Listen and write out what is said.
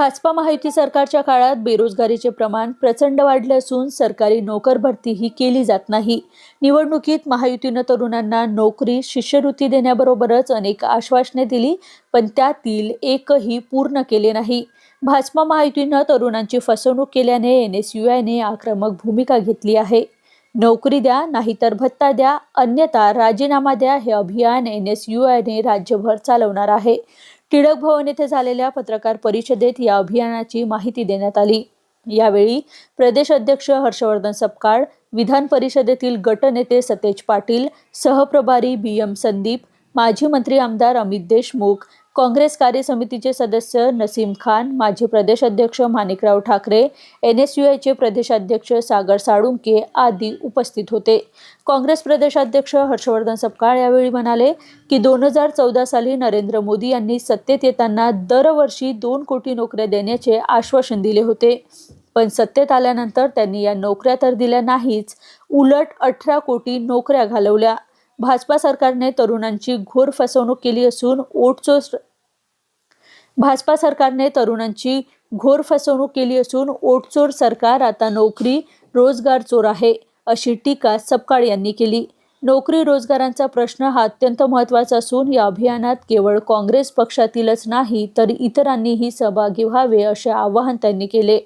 भाजपा महायुती सरकारच्या काळात बेरोजगारीचे प्रमाण प्रचंड वाढले असून सरकारी नोकर भरतीही केली जात नाही. निवडणुकीत महायुतीनं तरुणांना नोकरी शिष्यवृत्ती देण्याबरोबरच अनेक आश्वासने दिली पण त्यातील एकही पूर्ण केले नाही. भाजपा महायुतीनं तरुणांची फसवणूक केल्याने एन एस यू आयने आक्रमक भूमिका घेतली आहे. नोकरी द्या नाहीतर भत्ता द्या अन्यथा राजीनामा द्या हे अभियान एन एस यू आयने राज्यभर चालवणार आहे. टिळक भवन येथे झालेल्या पत्रकार परिषदेत या अभियानाची माहिती देण्यात आली. यावेळी प्रदेश अध्यक्ष हर्षवर्धन सपकाळ विधान परिषदेतील गटनेते सतेज पाटील सहप्रभारी बी एम संदीप माजी मंत्री आमदार अमित देशमुख काँग्रेस कार्यसमितीचे सदस्य नसीम खान माजी प्रदेश अध्यक्ष Manikrao Thakre N S U आयचे प्रदेशाध्यक्ष सागर साळुंके आदी उपस्थित होते. काँग्रेस प्रदेशाध्यक्ष हर्षवर्धन सपकाळ यावेळी म्हणाले की दोन हजार चौदा साली नरेंद्र मोदी यांनी सत्तेत येताना दरवर्षी दोन कोटी नोकऱ्या देण्याचे आश्वासन दिले होते. पण सत्तेत आल्यानंतर त्यांनी या नोकऱ्या तर दिल्या नाहीच उलट अठरा कोटी नोकऱ्या घालवल्या. भाजपा सरकारने तरुणांची घोर फसवणूक केली असून ओटचोर भाजपा सरकारने तरुणांची घोर फसवणूक केली असून ओटचोर सरकार आता नोकरी रोजगार चोर आहे अशी टीका सपकाळ यांनी केली. नोकरी रोजगारांचा प्रश्न हा अत्यंत महत्त्वाचा असून या अभियानात केवळ काँग्रेस पक्षातीलच नाही तर इतरांनीही सहभागी व्हावे असे आवाहन त्यांनी केले.